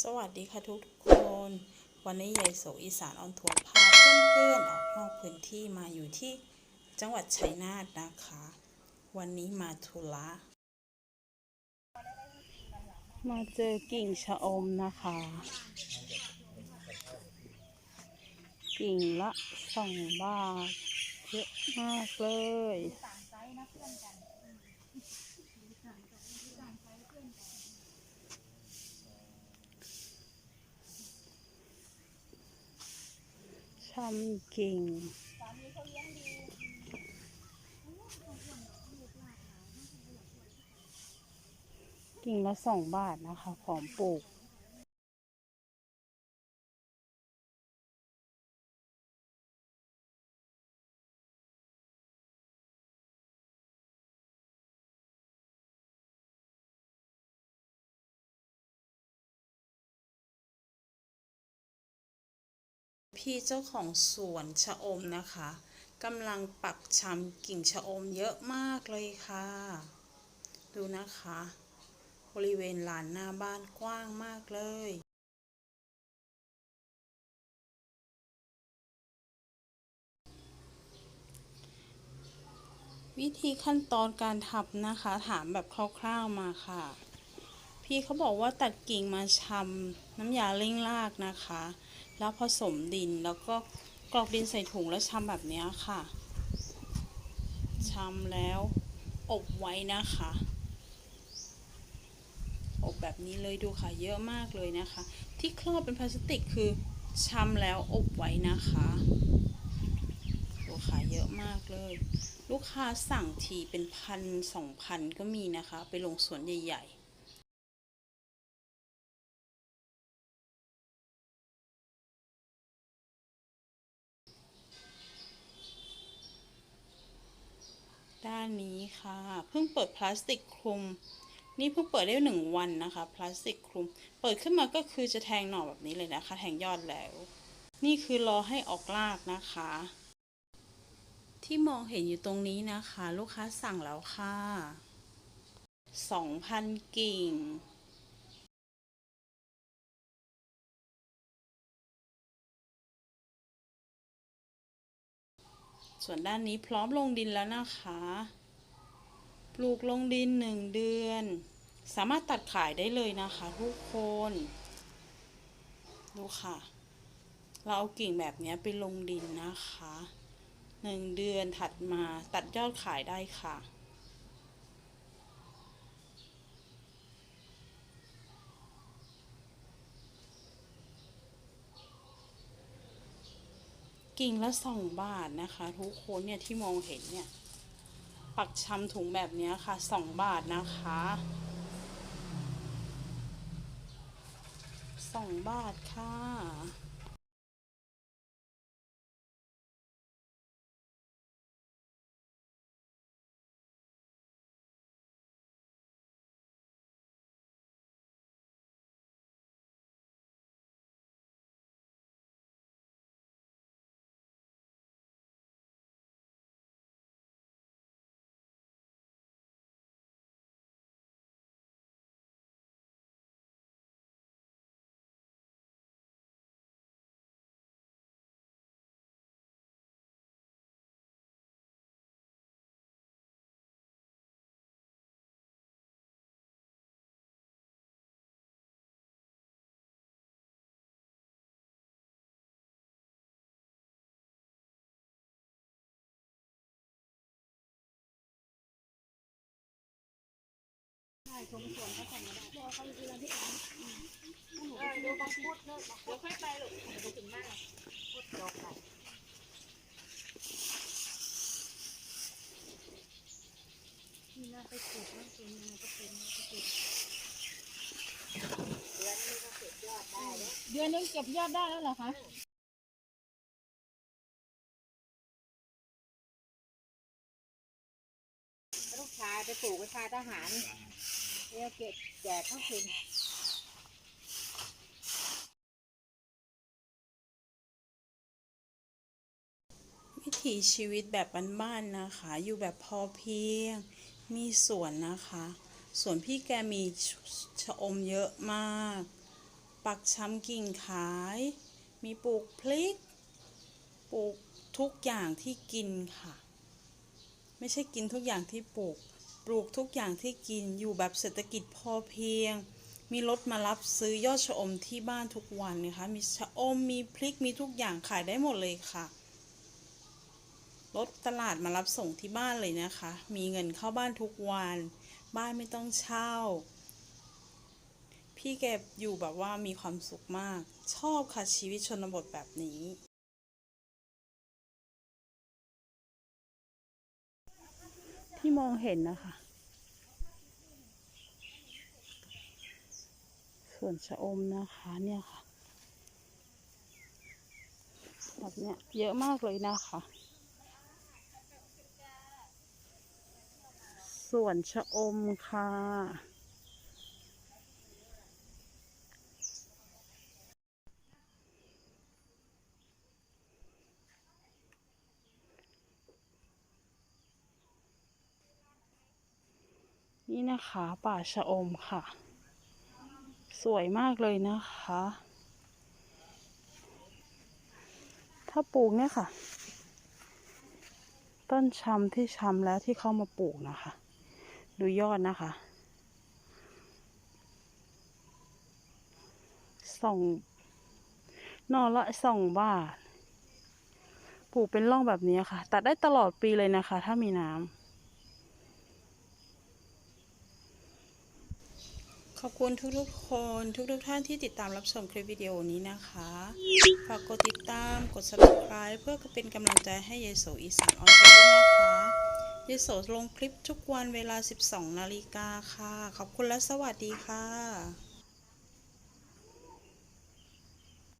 สวัสดีค่ะทุกคน วันนี้ยายโสอีสานออนทัวร์พาเพื่อนๆออกนอกพื้นที่มาอยู่ที่จังหวัดชัยนาทนะคะ วันนี้มาธุระมาเจอกิ่งชะอมนะคะ กิ่งละสองบาท เยอะมากเลย ชำกิ่งกิ่งละสองบาทนะคะ ของปลูก พี่เจ้าของสวนชะอมนะคะกำลังปักชำกิ่งชะอมเยอะมากเลยค่ะ ดูนะคะ บริเวณลานหน้าบ้านกว้างมากเลยวิธีขั้นตอนการทำนะคะ ถามแบบคร่าวๆมาค่ะ พี่เขาบอกว่าตัดกิ่งมาชำน้ำยาเร่งรากนะคะ แล้วผสมดินแล้วก็กรอกดินใส่ถุงแล้วชำแบบนี้ค่ะชำแล้วอบไว้นะคะ อบแบบนี้เลยดูค่ะเยอะมากเลยนะคะ ที่ครอบเป็นพลาสติกคือชำแล้วอบไว้นะคะดูค่ะเยอะมากเลย ลูกค้าสั่งทีเป็นพันสองพันก็มีนะคะ ไปลงสวนใหญ่ ๆ ค่ะ เพิ่งเปิดพลาสติกคลุม นี่เพิ่งเปิดได้หนึ่งวันนะคะ พลาสติกคลุม เปิดขึ้นมาก็คือจะแทงหน่อแบบนี้เลยนะคะ แทงยอดแล้ว นี่คือรอให้ออกรากนะคะ ที่มองเห็นอยู่ตรงนี้นะคะ ลูกค้าสั่งแล้วค่ะสองพันกิ่งส่วนด้านนี้พร้อมลงดินแล้วนะคะ ปลูกลงดินหนึ่งเดือน สามารถตัดขายได้เลยนะคะทุกคน ดูค่ะ เราเอากิ่งแบบนี้ไปลงดินนะคะหนึ่งเดือนถัดมาตัดยอดขายได้ค่ะกิ่งละสองบาทนะคะ ทุกคนเนี่ยที่มองเห็นเนี่ย ปักชำถุงแบบนี้ค่ะ 2 บาทนะคะ 2 บาทค่ะ ชมชวนเขาสั่มาได้เขาอีกทีละพี่อ๋อหนูดูบางพูดเลิเดี๋ยวค่อยไปหรอกไปถึงมาบ้านพูดจบไปนี่นะไปขุดนะตรงนี้ก็เป็นก็เป็นเดือนนี้ก็เก็บยอดได้แล้วเดือนนึงเก็บยอดได้แล้วเหรอคะลูกชายไปปลูกไปชายทหาร เนี่ยเก็บแจกเขากินวิถีชีวิตแบบบ้านๆนะคะ อยู่แบบพอเพียง มีสวนนะคะ สวนพี่แกมีชชะอมเยอะมาก ปักช้ำกิ่งขาย มีปลูกพริก ปลูกทุกอย่างที่กินค่ะ ไม่ใช่กินทุกอย่างที่ปลูก ปลูกทุกอย่างที่กินอยู่แบบเศรษฐกิจพอเพียง มีรถมารับซื้อยอดชะอมที่บ้านทุกวันนะคะมีชะอมมีพริกมีทุกอย่างขายได้หมดเลยค่ะรถตลาดมารับส่งที่บ้านเลยนะคะ มีเงินเข้าบ้านทุกวัน บ้านไม่ต้องเช่า พี่แกอยู่แบบว่ามีความสุขมาก ชอบค่ะชีวิตชนบทแบบนี้ ที่มองเห็นนะคะ ส่วนชะอมนะคะเนี่ยค่ะแบบเนี้ยเยอะมากเลยนะคะ ส่วนชะอมค่ะ นี่นะคะป่าชะอมค่ะ สวยมากเลยนะคะ ถ้าปลูกเนี่ยค่ะ ต้นชำที่ชำแล้วที่เข้ามาปลูกนะคะ ดูยอดนะคะสองนอละสองบาท ปลูกเป็นร่องแบบนี้ค่ะ ตัดได้ตลอดปีเลยนะคะ ถ้ามีน้ำ ขอบคุณทุกๆคนทุกๆท่านที่ติดตามรับชมคลิปวิดีโอนี้นะคะ ฝากกดติดตามกด subscribe เพื่อเป็นกำลังใจให้เยโสอีสานออนไลน์ด้วยนะคะเยโสลงคลิปทุกวันเวลา 12 นาฬิกาค่ะ ขอบคุณและสวัสดีค่ะ